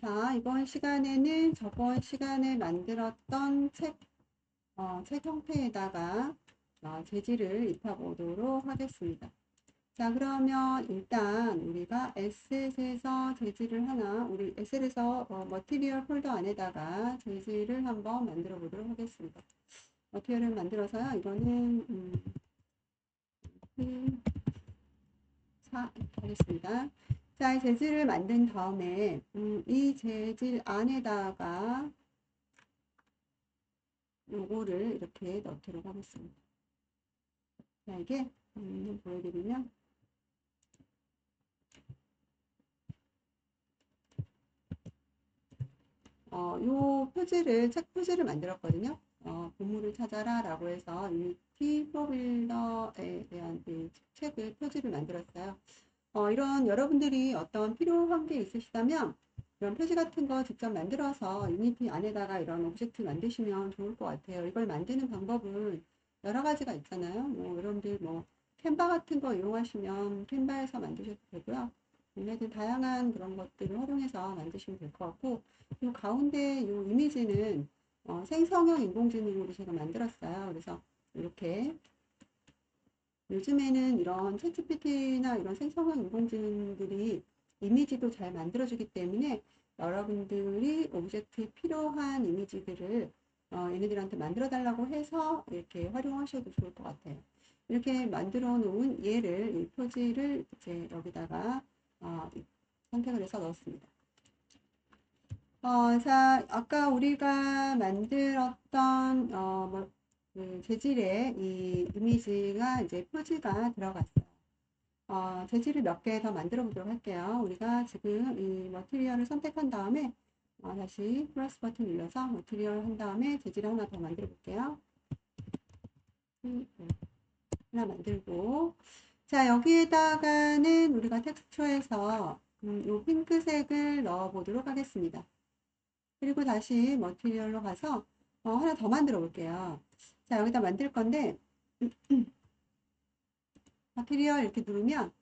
자, 이번 시간에는 저번 시간에 만들었던 책, 어, 책 형태에다가 어, 재질을 입혀보도록 하겠습니다. 자, 그러면 일단 우리가 에셋에서 재질을 하나, 우리 에셋에서 어, 머티리얼 폴더 안에다가 재질을 한번 만들어 보도록 하겠습니다. 머티리얼을 만들어서요, 이거는, 음, 음, 사, 하겠습니다. 자, 이 재질을 만든 다음에 음, 이 재질 안에다가 요거를 이렇게 넣도록 하겠습니다. 자, 이게 음, 보여드리면 어, 요 표지를 책 표지를 만들었거든요. 어, 보물을 찾아라 라고 해서 이 티포빌더에 대한 그 책을 표지를 만들었어요. 어, 이런 여러분들이 어떤 필요한 게 있으시다면 이런 표지 같은 거 직접 만들어서 유니티 안에다가 이런 오브젝트 만드시면 좋을 것 같아요. 이걸 만드는 방법은 여러 가지가 있잖아요. 뭐 여러분들 뭐 캔바 같은 거 이용하시면 캔바에서 만드셔도 되고요. 얘네들 다양한 그런 것들을 활용해서 만드시면 될 것 같고 이 가운데 이 이미지는 어, 생성형 인공지능으로 제가 만들었어요. 그래서 이렇게 요즘에는 이런 챗GPT나 이런 생성형 인공지능들이 이미지도 잘 만들어주기 때문에 여러분들이 오브젝트에 필요한 이미지들을 어, 얘네들한테 만들어 달라고 해서 이렇게 활용하셔도 좋을 것 같아요. 이렇게 만들어 놓은 얘를, 이 표지를 이제 여기다가 어, 선택을 해서 넣었습니다. 어, 자, 아까 우리가 만들었던, 어, 뭐, 그 재질의 이 이미지가 이제 표지가 들어갔어요. 어, 재질을 몇 개 더 만들어 보도록 할게요. 우리가 지금 이 머티리얼을 선택한 다음에 어, 다시 플러스 버튼 눌러서 머티리얼 한 다음에 재질을 하나 더 만들어 볼게요. 음, 네. 하나 만들고 자 여기에다가는 우리가 텍스처에서 음, 요 핑크색을 넣어 보도록 하겠습니다. 그리고 다시 머티리얼로 가서 어, 하나 더 만들어 볼게요. 자, 여기다 만들 건데, 마테리얼 이렇게 누르면,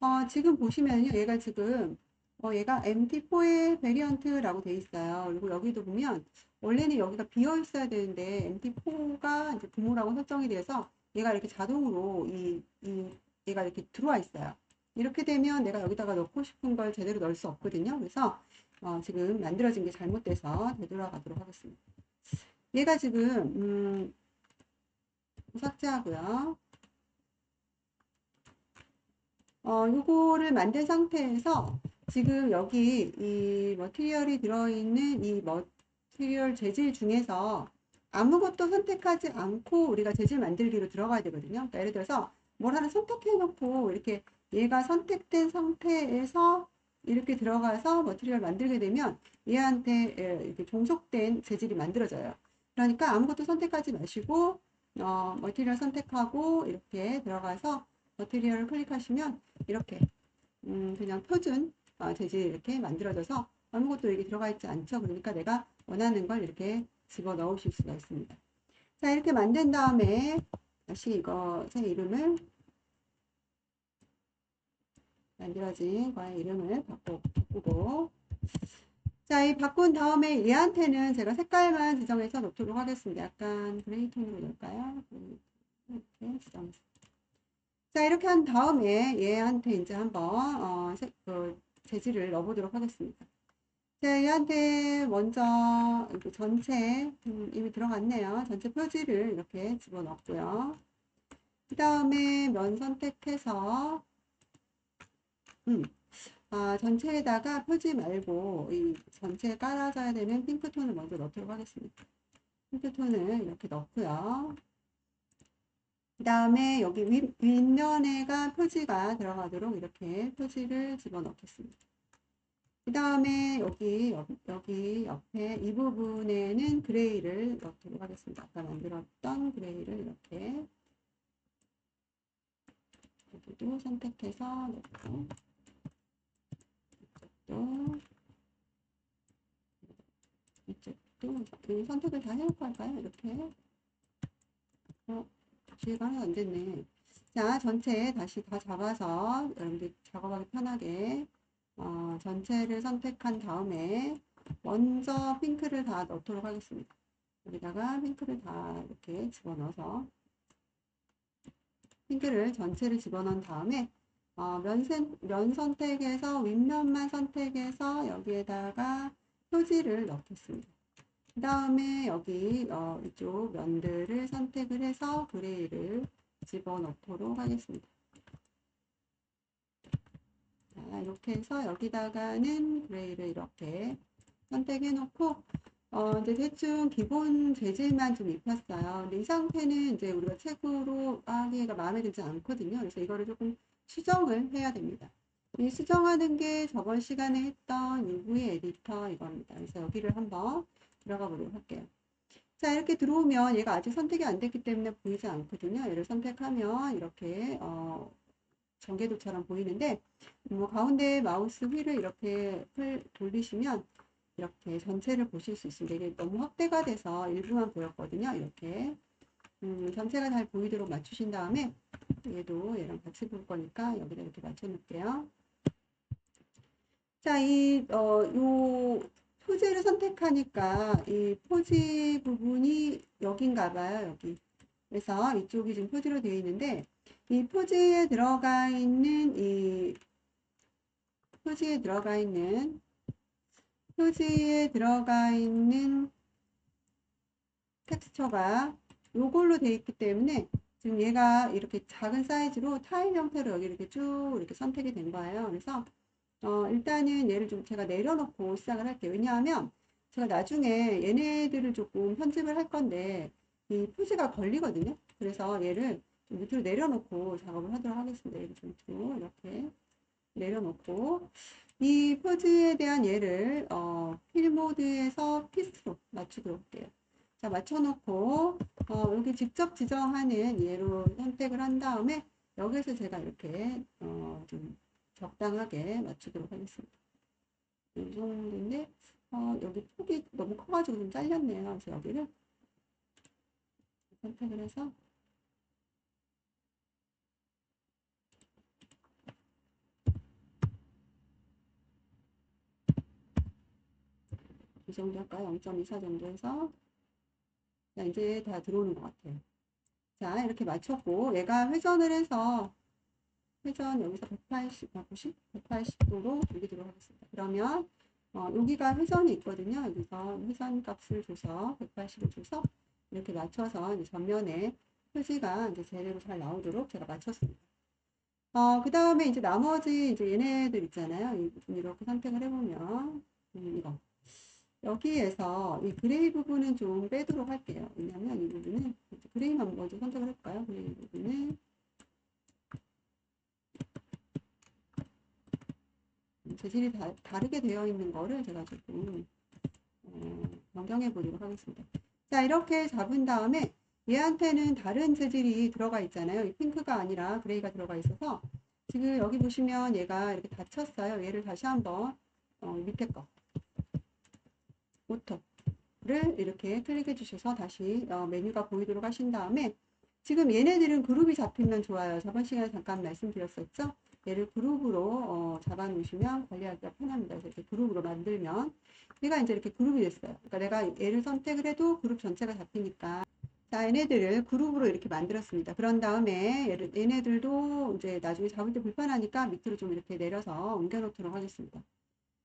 어, 지금 보시면요. 얘가 지금, 어, 얘가 MT4의 베리언트라고 돼 있어요. 그리고 여기도 보면, 원래는 여기가 비어 있어야 되는데, MT4가 이제 부모라고 설정이 돼서, 얘가 이렇게 자동으로 이, 이, 얘가 이렇게 들어와 있어요. 이렇게 되면 내가 여기다가 넣고 싶은 걸 제대로 넣을 수 없거든요. 그래서, 어, 지금 만들어진 게 잘못돼서 되돌아가도록 하겠습니다. 얘가 지금, 음, 삭제하고요. 어, 요거를 만든 상태에서 지금 여기 이 머티리얼이 들어있는 이 머티리얼 재질 중에서 아무것도 선택하지 않고 우리가 재질 만들기로 들어가야 되거든요. 그러니까 예를 들어서 뭘 하나 선택해 놓고 이렇게 얘가 선택된 상태에서 이렇게 들어가서 머티리얼 만들게 되면 얘한테 이렇게 종속된 재질이 만들어져요. 그러니까 아무것도 선택하지 마시고 어, 머티리얼 선택하고 이렇게 들어가서 머티리얼을 클릭하시면 이렇게 음, 그냥 표준 어, 재질 이렇게 만들어져서 아무것도 여기 들어가 있지 않죠. 그러니까 내가 원하는 걸 이렇게 집어 넣으실 수가 있습니다. 자 이렇게 만든 다음에 다시 이거 제 이름을 만들어진 거의 이름을 바꾸, 바꾸고 자, 이 바꾼 다음에 얘한테는 제가 색깔만 지정해서 놓도록 하겠습니다. 약간 그레이 톤으로 넣을까요? 이렇게 지정해서. 자, 이렇게 한 다음에 얘한테 이제 한번, 어, 색, 그 재질을 넣어보도록 하겠습니다. 자, 얘한테 먼저 전체, 음, 이미 들어갔네요. 전체 표지를 이렇게 집어넣고요. 그 다음에 면 선택해서, 음, 아, 전체에다가 표지 말고 이 전체에 깔아줘야 되는 핑크톤을 먼저 넣도록 하겠습니다. 핑크톤을 이렇게 넣고요. 그 다음에 여기 윗, 윗면에가 표지가 들어가도록 이렇게 표지를 집어넣겠습니다. 그 다음에 여기, 여기 옆에 이 부분에는 그레이를 넣도록 하겠습니다. 아까 만들었던 그레이를 이렇게 여기도 선택해서 넣고 이쪽도 이쪽도 그 선택을 다 해놓고 할까요? 이렇게 어, 기회가 하나 안 됐네. 자, 전체 다시 다 잡아서 여러분들 작업하기 편하게 어, 전체를 선택한 다음에 먼저 핑크를 다 넣도록 하겠습니다. 여기다가 핑크를 다 이렇게 집어넣어서 핑크를 전체를 집어넣은 다음에 어, 면, 선, 면 선택해서 윗면만 선택해서 여기에다가 표지를 넣겠습니다. 그 다음에 여기 어, 이쪽 면들을 선택을 해서 그레이를 집어넣도록 하겠습니다. 자, 이렇게 해서 여기다가는 그레이를 이렇게 선택해 놓고 어, 이제 대충 기본 재질만 좀 입혔어요. 근데 이 상태는 이제 우리가 책으로 하기가 마음에 들지 않거든요. 그래서 이거를 조금 수정을 해야 됩니다. 이 수정하는 게 저번 시간에 했던 UV 에디터 이겁니다. 그래서 여기를 한번 들어가 보도록 할게요. 자, 이렇게 들어오면 얘가 아직 선택이 안 됐기 때문에 보이지 않거든요. 얘를 선택하면 이렇게 어, 전개도처럼 보이는데 뭐 가운데 마우스 휠을 이렇게 돌리시면 이렇게 전체를 보실 수 있습니다. 이게 너무 확대가 돼서 일부만 보였거든요. 이렇게 음, 전체가 잘 보이도록 맞추신 다음에 얘도 얘랑 같이 볼 거니까 여기다 이렇게 맞춰 놓을게요. 자, 이, 어, 요 포즈를 선택하니까 이 포즈 부분이 여긴가 봐요. 여기. 그래서 이쪽이 지금 포즈로 되어 있는데 이 포즈에 들어가 있는 이 포즈에 들어가 있는 표지에 들어가 있는 텍스처가 요걸로 되어 있기 때문에 지금 얘가 이렇게 작은 사이즈로 타일 형태로 여기 이렇게 쭉 이렇게 선택이 된 거예요. 그래서 어, 일단은 얘를 좀 제가 내려놓고 시작을 할게요. 왜냐하면 제가 나중에 얘네들을 조금 편집을 할 건데 이 표지가 걸리거든요. 그래서 얘를 좀 밑으로 내려놓고 작업을 하도록 하겠습니다. 얘를 좀 밑으로 이렇게 내려놓고 이 포즈에 대한 예를 어, 필 모드에서 피스로 맞추도록 할게요. 자, 맞춰놓고 어, 여기 직접 지정하는 예로 선택을 한 다음에 여기서 제가 이렇게 어, 좀 적당하게 맞추도록 하겠습니다. 이 정도인데 어, 여기 폭이 너무 커가지고 좀 잘렸네요. 그래서 여기를 선택을 해서 이 정도 할까요? 0.24 정도 해서 자, 이제 다 들어오는 것 같아요. 자, 이렇게 맞췄고 얘가 회전을 해서 회전 여기서 180, 190, 180도로 돌리도록 하겠습니다. 그러면 어, 여기가 회전이 있거든요. 여기서 회전 값을 줘서 180을 줘서 이렇게 맞춰서 이제 전면에 표지가 이제 제대로 잘 나오도록 제가 맞췄습니다. 어, 그 다음에 이제 나머지 이제 얘네들 있잖아요. 이렇게 선택을 해보면 음, 이거 여기에서 이 그레이 부분은 좀 빼도록 할게요. 왜냐하면 이 부분은 그레이만 먼저 선택을 할까요? 그레이 부분은 재질이 다, 다르게 되어 있는 거를 제가 조금 어, 변경해 보도록 하겠습니다. 자 이렇게 잡은 다음에 얘한테는 다른 재질이 들어가 있잖아요. 이 핑크가 아니라 그레이가 들어가 있어서 지금 여기 보시면 얘가 이렇게 닫혔어요. 얘를 다시 한번 어, 밑에 거 오토를 이렇게 클릭해 주셔서 다시 어, 메뉴가 보이도록 하신 다음에 지금 얘네들은 그룹이 잡히면 좋아요. 저번 시간에 잠깐 말씀드렸었죠. 얘를 그룹으로 어, 잡아 놓으시면 관리하기가 편합니다. 이렇게 그룹으로 만들면 얘가 이제 이렇게 그룹이 됐어요. 그러니까 내가 얘를 선택을 해도 그룹 전체가 잡히니까 자, 얘네들을 그룹으로 이렇게 만들었습니다. 그런 다음에 얘를, 얘네들도 이제 나중에 잡을 때 불편하니까 밑으로 좀 이렇게 내려서 옮겨 놓도록 하겠습니다.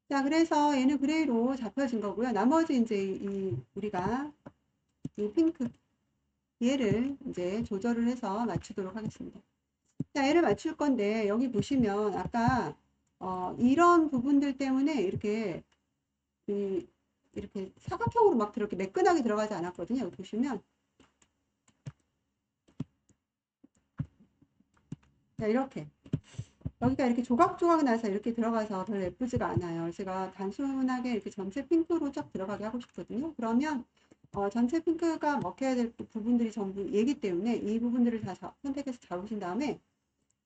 자, 그래서 얘는 그레이로 잡혀진 거고요. 나머지 이제 이 우리가 이 핑크 얘를 이제 조절을 해서 맞추도록 하겠습니다. 자, 얘를 맞출 건데 여기 보시면 아까 어, 이런 부분들 때문에 이렇게 이, 이렇게 사각형으로 막 이렇게 매끈하게 들어가지 않았거든요. 여기 보시면 자, 이렇게 여기가 이렇게 조각조각 나서 이렇게 들어가서 별로 예쁘지가 않아요. 제가 단순하게 이렇게 전체 핑크로 쫙 들어가게 하고 싶거든요. 그러면 어, 전체 핑크가 먹혀야 될 부분들이 전부 얘기 때문에 이 부분들을 다 자, 선택해서 잡으신 다음에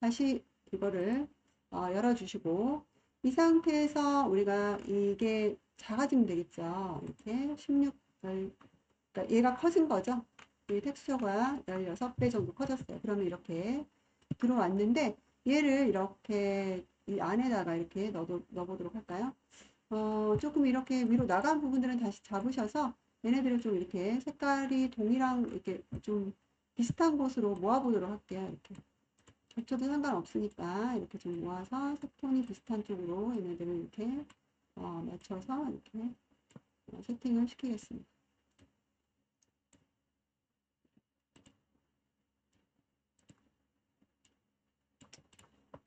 다시 이거를 어, 열어주시고 이 상태에서 우리가 이게 작아지면 되겠죠. 이렇게 16, 그러니까 얘가 커진 거죠. 이 텍스처가 16배 정도 커졌어요. 그러면 이렇게 들어왔는데 얘를 이렇게 이 안에다가 이렇게 넣어, 넣어보도록 할까요? 어, 조금 이렇게 위로 나간 부분들은 다시 잡으셔서 얘네들을 좀 이렇게 색깔이 동이랑 이렇게 좀 비슷한 곳으로 모아보도록 할게요. 이렇게. 겹쳐도 상관없으니까 이렇게 좀 모아서 색톤이 비슷한 쪽으로 얘네들을 이렇게 어, 맞춰서 이렇게 어, 세팅을 시키겠습니다.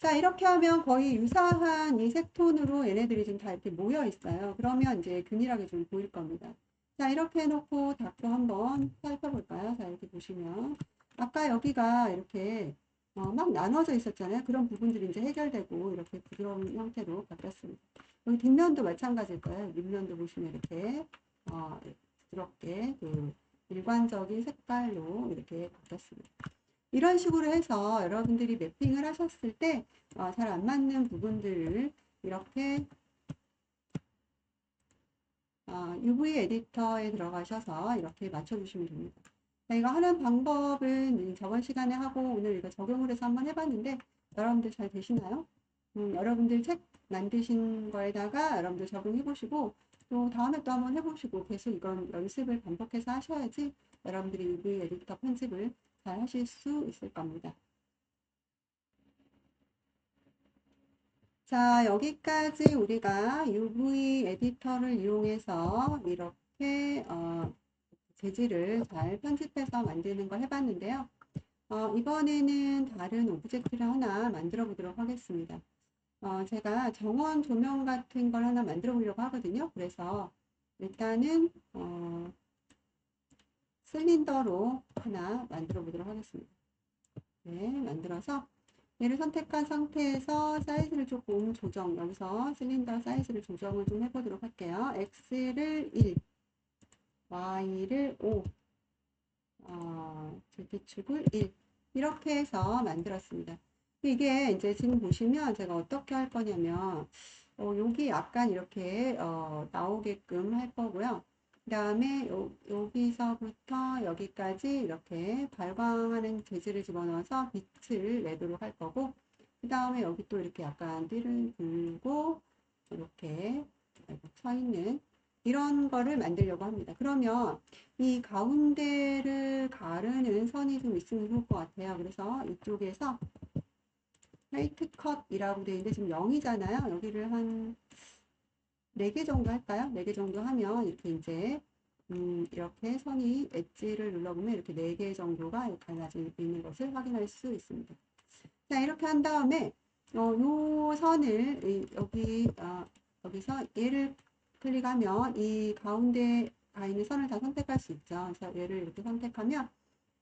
자, 이렇게 하면 거의 유사한 이 색톤으로 얘네들이 지금 다 이렇게 모여 있어요. 그러면 이제 균일하게 좀 보일 겁니다. 자, 이렇게 해놓고 닭도 한번 살펴볼까요? 자, 이렇게 보시면. 아까 여기가 이렇게 어, 막 나눠져 있었잖아요. 그런 부분들이 이제 해결되고 이렇게 부드러운 형태로 바뀌었습니다. 여기 뒷면도 마찬가지일 거예요. 밑면도 보시면 이렇게 어, 부드럽게 그 일관적인 색깔로 이렇게 바뀌었습니다. 이런 식으로 해서 여러분들이 매핑을 하셨을 때 잘 안 맞는 부분들을 이렇게 어, UV 에디터에 들어가셔서 이렇게 맞춰주시면 됩니다. 자, 이거 하는 방법은 저번 시간에 하고 오늘 이거 적용을 해서 한번 해봤는데 여러분들 잘 되시나요? 음, 여러분들 책 만드신 거에다가 여러분들 적용해 보시고 또 다음에 또 한번 해보시고 계속 이건 연습을 반복해서 하셔야지 여러분들이 UV 에디터 편집을 잘 하실 수 있을 겁니다. 자, 여기까지 우리가 UV 에디터를 이용해서 이렇게 어, 재질을 잘 편집해서 만드는 걸 해봤는데요. 어, 이번에는 다른 오브젝트를 하나 만들어 보도록 하겠습니다. 어, 제가 정원 조명 같은 걸 하나 만들어 보려고 하거든요. 그래서 일단은 어, 실린더로 하나 만들어 보도록 하겠습니다. 네, 만들어서 얘를 선택한 상태에서 사이즈를 조금 조정, 여기서 실린더 사이즈를 조정을 좀 해보도록 할게요. X를 1, Y를 5, 어, Z축을 1 이렇게 해서 만들었습니다. 이게 이제 지금 보시면 제가 어떻게 할 거냐면 어, 여기 약간 이렇게 어, 나오게끔 할 거고요. 그 다음에 여기서부터 여기까지 이렇게 발광하는 재질을 집어넣어서 빛을 내도록 할 거고 그 다음에 여기 또 이렇게 약간 띠를 불고 이렇게 서 있는 이런 거를 만들려고 합니다. 그러면 이 가운데를 가르는 선이 좀 있으면 좋을 것 같아요. 그래서 이쪽에서 라이트 컷이라고 되어 있는데 지금 0이잖아요. 여기를 한 4개 정도 할까요? 4개 정도 하면 이렇게 이제 음, 이렇게 선이 엣지를 눌러보면 이렇게 4개 정도가 갈라져 있는 것을 확인할 수 있습니다. 자 이렇게 한 다음에 어, 요 선을 여기 어, 여기서 얘를 클릭하면 이 가운데 가 있는 선을 다 선택할 수 있죠. 그래서 얘를 이렇게 선택하면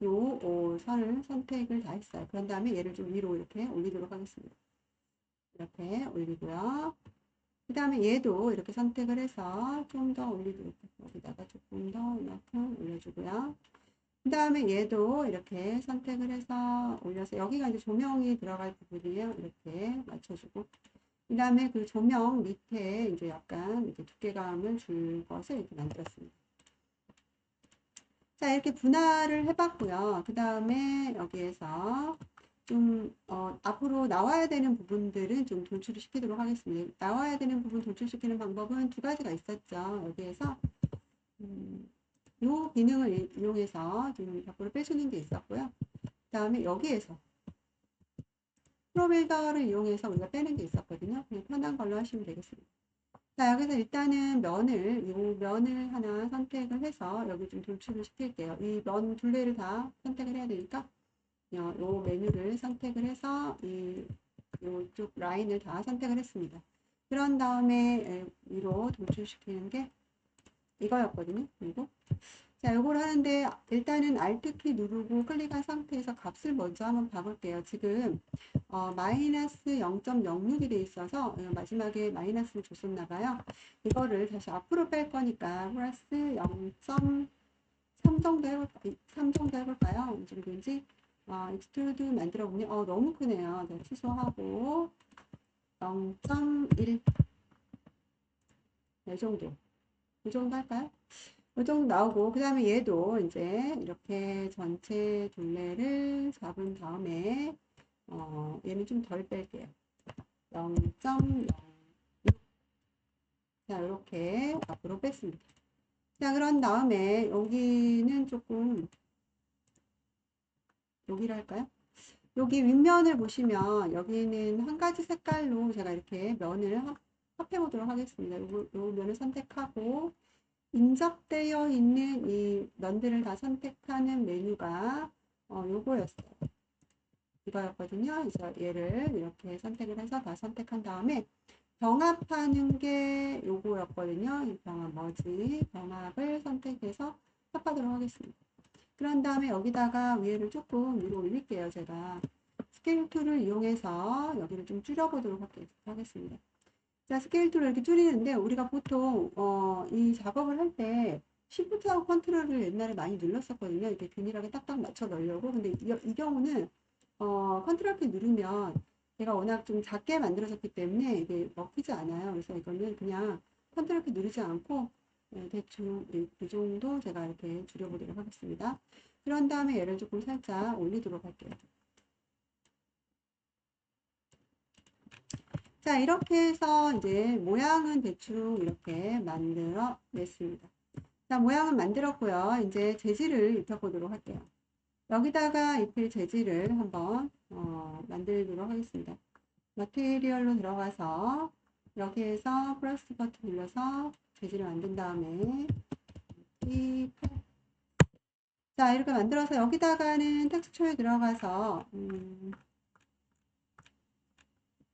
요 오, 선을 선택을 다 했어요. 그런 다음에 얘를 좀 위로 이렇게 올리도록 하겠습니다. 이렇게 올리고요. 그 다음에 얘도 이렇게 선택을 해서 좀 더 올리도록 여기다가 조금 더 이만큼 올려주고요. 그 다음에 얘도 이렇게 선택을 해서 올려서 여기가 이제 조명이 들어갈 부분이에요. 이렇게 맞춰주고 그 다음에 그 조명 밑에 이제 약간 이렇게 두께감을 줄 것을 이렇게 만들었습니다. 자 이렇게 분할을 해봤고요. 그 다음에 여기에서 좀 어, 앞으로 나와야 되는 부분들은 좀 돌출을 시키도록 하겠습니다. 나와야 되는 부분 돌출시키는 방법은 두 가지가 있었죠. 여기에서 음, 요 기능을 이용해서 좀 밖으로 빼주는 게 있었고요. 그 다음에 여기에서 프로빌더를 이용해서 우리가 빼는 게 있었거든요. 그냥 편한 걸로 하시면 되겠습니다. 자, 여기서 일단은 면을, 요 면을 하나 선택을 해서 여기 좀 돌출을 시킬게요. 이 면 둘레를 다 선택을 해야 되니까 요 메뉴를 선택을 해서 이 요쪽 라인을 다 선택을 했습니다. 그런 다음에 위로 돌출시키는 게 이거였거든요. 그리고 자, 요걸 하는데 일단은 Alt키 누르고 클릭한 상태에서 값을 먼저 한번 바꿀게요. 지금 어, 마이너스 0.06이 돼 있어서 어, 마지막에 마이너스를 줬었나 봐요. 이거를 다시 앞으로 뺄 거니까 플러스 0.3 정도 해볼까, 3 정도 해볼까요? 어느 정도인지 아, 익스트루드 만들어 보면 어, 너무 크네요. 네, 취소하고 0.1 이 정도 이 정도 할까요? 이 정도 나오고 그 다음에 얘도 이제 이렇게 전체 둘레를 잡은 다음에 어, 얘는 좀 덜 뺄게요. 0.06 자, 이렇게 앞으로 뺐습니다. 자, 그런 다음에 여기는 조금 여기를 할까요? 여기 윗면을 보시면 여기는 한 가지 색깔로 제가 이렇게 면을 합- 합해 보도록 하겠습니다. 요, 요 면을 선택하고 인접되어 있는 이 면들을 다 선택하는 메뉴가 어, 요거였어요. 이거였거든요. 그래서 얘를 이렇게 선택을 해서 다 선택한 다음에 병합하는 게 요거였거든요. 이 병합 뭐지? 병합을 선택해서 합하도록 하겠습니다. 그런 다음에 여기다가 위에를 조금 위로 올릴게요. 제가 스케일 툴을 이용해서 여기를 좀 줄여보도록 하겠습니다. 자, 스케일 툴을 이렇게 줄이는데 우리가 보통 어, 이 작업을 할 때 시프트하고 컨트롤을 옛날에 많이 눌렀었거든요. 이렇게 균일하게 딱딱 맞춰 넣으려고. 근데 이, 이 경우는 어, 컨트롤 키 누르면 얘가 워낙 좀 작게 만들어졌기 때문에 이게 먹히지 않아요. 그래서 이거는 그냥 컨트롤 키 누르지 않고 네, 대충 이, 이 정도 제가 이렇게 줄여보도록 하겠습니다. 그런 다음에 얘를 조금 살짝 올리도록 할게요. 자, 이렇게 해서 이제 모양은 대충 이렇게 만들어 냈습니다. 자, 모양은 만들었고요. 이제 재질을 입혀보도록 할게요. 여기다가 입힐 재질을 한번 어, 만들도록 하겠습니다. 머티리얼로 들어가서 여기에서 플러스 버튼 눌러서 재질을 만든 다음에 이 자, 이렇게 만들어서 여기다가는 텍스처에 들어가서 음,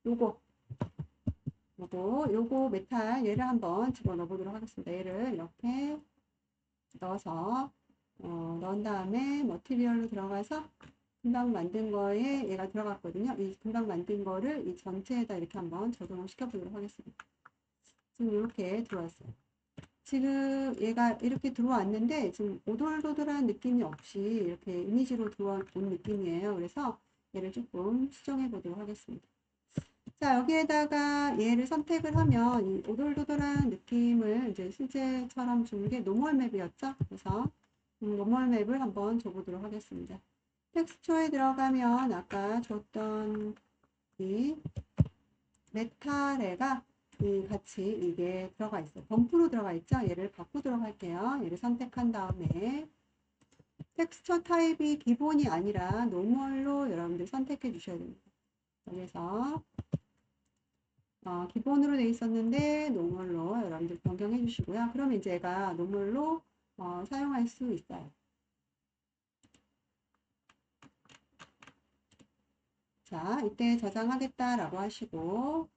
요거 요거 요거 메탈 얘를 한번 집어넣어 보도록 하겠습니다. 얘를 이렇게 넣어서 어, 넣은 다음에 머티리얼로 들어가서 금방 만든 거에 얘가 들어갔거든요. 이 금방 만든 거를 이 전체에다 이렇게 한번 적용을 시켜보도록 하겠습니다. 지금 이렇게 들어왔어요. 지금 얘가 이렇게 들어왔는데 지금 오돌도돌한 느낌이 없이 이렇게 이미지로 들어온 느낌이에요. 그래서 얘를 조금 수정해 보도록 하겠습니다. 자, 여기에다가 얘를 선택을 하면 이 오돌도돌한 느낌을 이제 실제처럼 주는 게 노멀 맵이었죠. 그래서 음, 노멀 맵을 한번 줘보도록 하겠습니다. 텍스처에 들어가면 아까 줬던 이 메탈에가 이 같이 이게 들어가 있어요. 범프로 들어가 있죠. 얘를 바꾸도록 할게요. 얘를 선택한 다음에 텍스처 타입이 기본이 아니라 노멀로 여러분들 선택해 주셔야 됩니다. 여기서 어, 기본으로 되어 있었는데 노멀로 여러분들 변경해 주시고요. 그러면 이제 얘가 노멀로 어, 사용할 수 있어요. 자, 이때 저장하겠다라고 하시고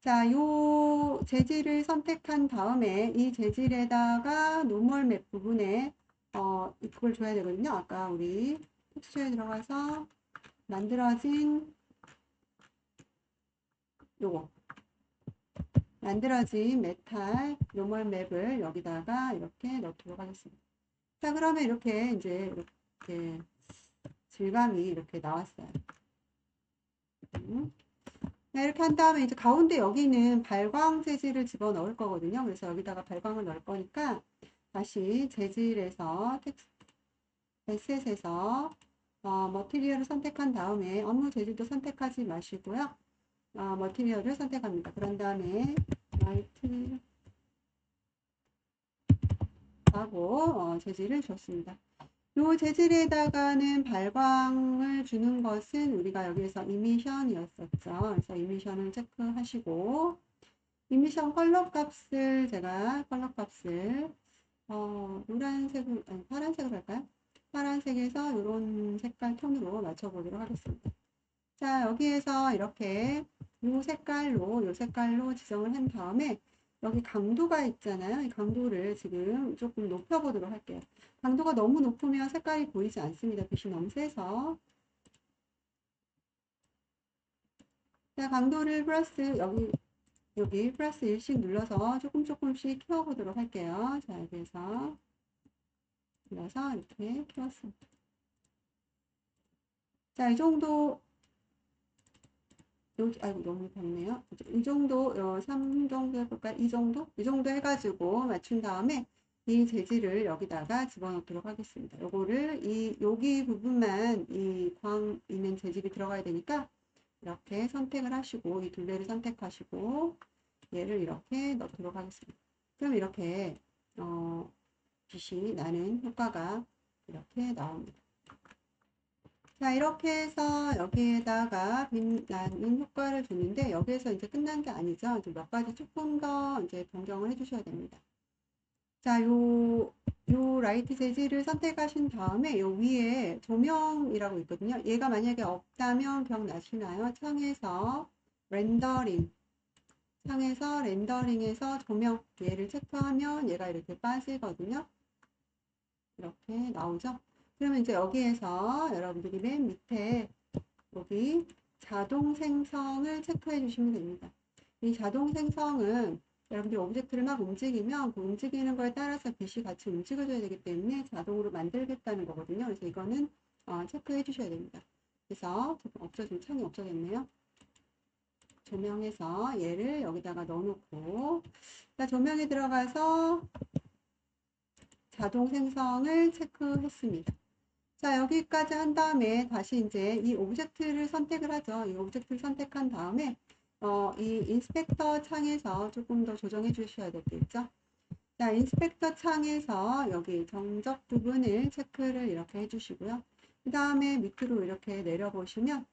자, 요 재질을 선택한 다음에 이 재질에다가 노멀 맵 부분에 어, 그걸 줘야 되거든요. 아까 우리 텍스처에 들어가서 만들어진 요거 만들어진 메탈 노멀 맵을 여기다가 이렇게 넣도록 하겠습니다. 자, 그러면 이렇게 이제 이렇게 질감이 이렇게 나왔어요. 음. 네, 이렇게 한 다음에 이제 가운데 여기는 발광 재질을 집어 넣을 거거든요. 그래서 여기다가 발광을 넣을 거니까 다시 재질에서 텍스 에셋에서 어, 머티리얼을 선택한 다음에 업무 재질도 선택하지 마시고요. 어, 머티리얼을 선택합니다. 그런 다음에 라이트 하고 어, 재질을 줬습니다. 요 재질에다가는 발광을 주는 것은 우리가 여기에서 이미션이었었죠. 그래서 이미션을 체크하시고 이미션 컬러 값을 제가 컬러 값을 어, 노란색을 아니, 파란색으로 할까요? 파란색에서 이런 색깔 톤으로 맞춰보도록 하겠습니다. 자 여기에서 이렇게 요 색깔로 요 색깔로 지정을 한 다음에 여기 강도가 있잖아요. 이 강도를 지금 조금 높여보도록 할게요. 강도가 너무 높으면 색깔이 보이지 않습니다. 빛이 너무 세서. 자, 강도를 플러스, 여기, 여기 플러스 1씩 눌러서 조금 조금씩 키워보도록 할게요. 자, 여기에서 눌러서 이렇게 키웠습니다. 자, 이 정도 여기, 아이고, 밝네요. 이 정도, 어, 3 정도 해볼까요? 이 정도? 이 정도 해가지고 맞춘 다음에 이 재질을 여기다가 집어넣도록 하겠습니다. 요거를 이, 여기 부분만 이 광 있는 재질이 들어가야 되니까 이렇게 선택을 하시고 이 둘레를 선택하시고 얘를 이렇게 넣도록 하겠습니다. 그럼 이렇게 어, 빛이 나는 효과가 이렇게 나옵니다. 자 이렇게 해서 여기에다가 빛나는 효과를 주는데 여기에서 이제 끝난 게 아니죠. 이제 몇 가지 조금 더 이제 변경을 해주셔야 됩니다. 자, 요, 요 라이트 재질을 선택하신 다음에 요 위에 조명이라고 있거든요. 얘가 만약에 없다면 기억나시나요? 창에서 렌더링. 창에서 렌더링에서 조명 얘를 체크하면 얘가 이렇게 빠지거든요. 이렇게 나오죠. 그러면 이제 여기에서 여러분들이 맨 밑에 여기 자동 생성을 체크해 주시면 됩니다. 이 자동 생성은 여러분들이 오브젝트를 막 움직이면 그 움직이는 거에 따라서 빛이 같이 움직여줘야 되기 때문에 자동으로 만들겠다는 거거든요. 그래서 이거는 어, 체크해 주셔야 됩니다. 그래서 없어진 창이 없어졌네요. 조명해서 얘를 여기다가 넣어놓고 자, 조명에 들어가서 자동 생성을 체크했습니다. 자, 여기까지 한 다음에 다시 이제 이 오브젝트를 선택을 하죠. 이 오브젝트를 선택한 다음에 어, 이 인스펙터 창에서 조금 더 조정해 주셔야 되겠죠. 자, 인스펙터 창에서 여기 정적 부분을 체크를 이렇게 해주시고요. 그 다음에 밑으로 이렇게 내려보시면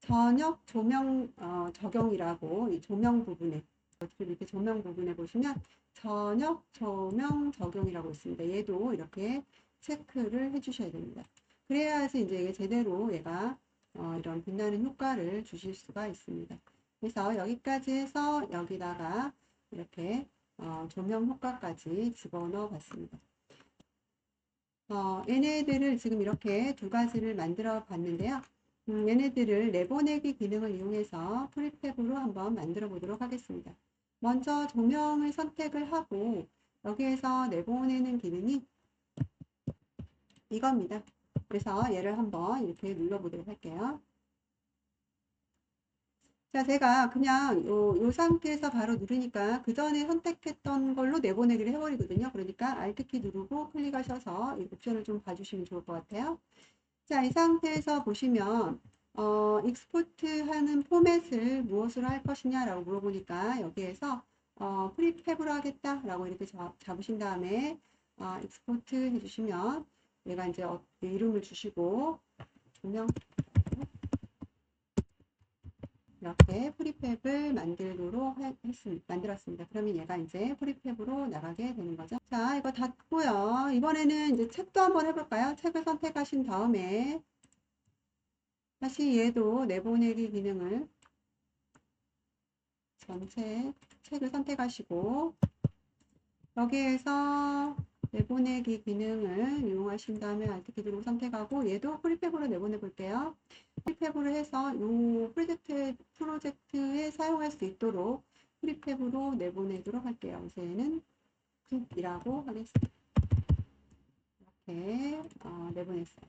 전역 조명 어, 적용이라고 이 조명 부분에 이렇게 조명 부분에 보시면 전역 조명 적용이라고 있습니다. 얘도 이렇게 체크를 해주셔야 됩니다. 그래야지 이제 이게 제대로 얘가 어, 이런 빛나는 효과를 주실 수가 있습니다. 그래서 여기까지 해서 여기다가 이렇게 어, 조명 효과까지 집어넣어 봤습니다. 어, 얘네들을 지금 이렇게 두 가지를 만들어 봤는데요. 음, 얘네들을 내보내기 기능을 이용해서 프리탭으로 한번 만들어 보도록 하겠습니다. 먼저 조명을 선택을 하고 여기에서 내보내는 기능이 이겁니다. 그래서 얘를 한번 이렇게 눌러보도록 할게요. 자, 제가 그냥 요, 요 상태에서 바로 누르니까 그 전에 선택했던 걸로 내보내기를 해버리거든요. 그러니까 Alt키 누르고 클릭하셔서 이 옵션을 좀 봐주시면 좋을 것 같아요. 자, 이 상태에서 보시면 어, 익스포트 하는 포맷을 무엇으로 할 것이냐 라고 물어보니까 여기에서 어, 프리탭으로 하겠다 라고 이렇게 잡, 잡으신 다음에 어, 익스포트 해주시면 얘가 이제 어, 이름을 주시고 조명 이렇게 프리팹을 만들도록 했습니다. 만들었습니다. 그러면 얘가 이제 프리팹으로 나가게 되는 거죠. 자, 이거 닫고요. 이번에는 이제 책도 한번 해볼까요? 책을 선택하신 다음에 다시 얘도 내보내기 기능을 전체 책을 선택하시고 여기에서 내보내기 기능을 이용하신 다음에 알트키 누르고 선택하고 얘도 프리팹으로 내보내 볼게요. 프리팹으로 해서 이 프로젝트, 프로젝트에 사용할 수 있도록 프리팹으로 내보내도록 할게요. 우선은 굿이라고 하겠습니다. 이렇게 어, 내보냈어요.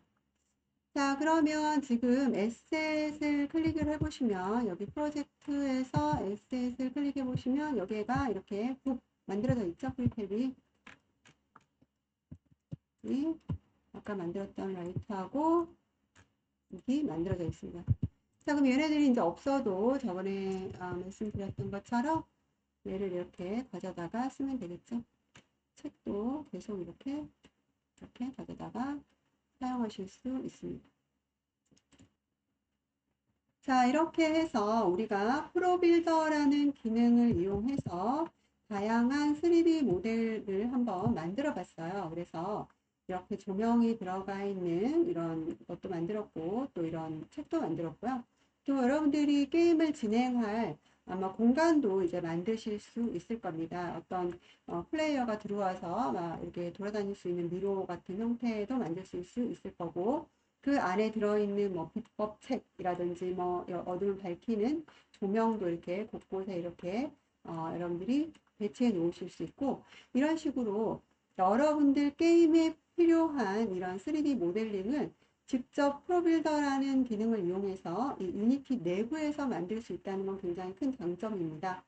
자 그러면 지금 에셋을 클릭을 해보시면 여기 프로젝트에서 에셋을 클릭해 보시면 여기가 이렇게 만들어져 있죠 프리팹이 여기 아까 만들었던 라이트하고 여기 만들어져 있습니다. 자, 그럼 얘네들이 이제 없어도 저번에 아, 말씀드렸던 것처럼 얘를 이렇게 가져다가 쓰면 되겠죠. 책도 계속 이렇게 이렇게 가져다가 사용하실 수 있습니다. 자, 이렇게 해서 우리가 프로빌더라는 기능을 이용해서 다양한 3D 모델을 한번 만들어 봤어요. 그래서 이렇게 조명이 들어가 있는 이런 것도 만들었고 또 이런 책도 만들었고요. 또 여러분들이 게임을 진행할 아마 공간도 이제 만드실 수 있을 겁니다. 어떤 어, 플레이어가 들어와서 막 이렇게 돌아다닐 수 있는 미로 같은 형태도 만드실 수 있을 거고 그 안에 들어있는 뭐 비법 책이라든지 뭐 어둠을 밝히는 조명도 이렇게 곳곳에 이렇게 어, 여러분들이 배치해 놓으실 수 있고 이런 식으로 여러분들 게임에 필요한 이런 3D 모델링을 직접 프로빌더라는 기능을 이용해서 이 유니티 내부에서 만들 수 있다는 건 굉장히 큰 장점입니다.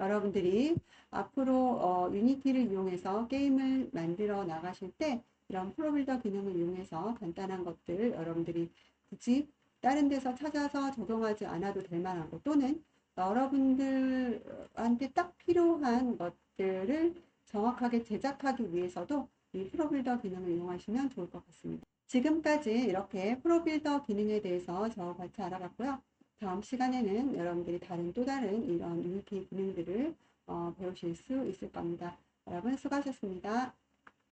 여러분들이 앞으로 어, 유니티를 이용해서 게임을 만들어 나가실 때 이런 프로빌더 기능을 이용해서 간단한 것들 여러분들이 굳이 다른 데서 찾아서 적용하지 않아도 될 만한 것 또는 여러분들한테 딱 필요한 것들을 정확하게 제작하기 위해서도 이 프로빌더 기능을 이용하시면 좋을 것 같습니다. 지금까지 이렇게 프로빌더 기능에 대해서 저와 같이 알아봤고요. 다음 시간에는 여러분들이 다른 또 다른 이런 유기 기능들을 어, 배우실 수 있을 겁니다. 여러분 수고하셨습니다.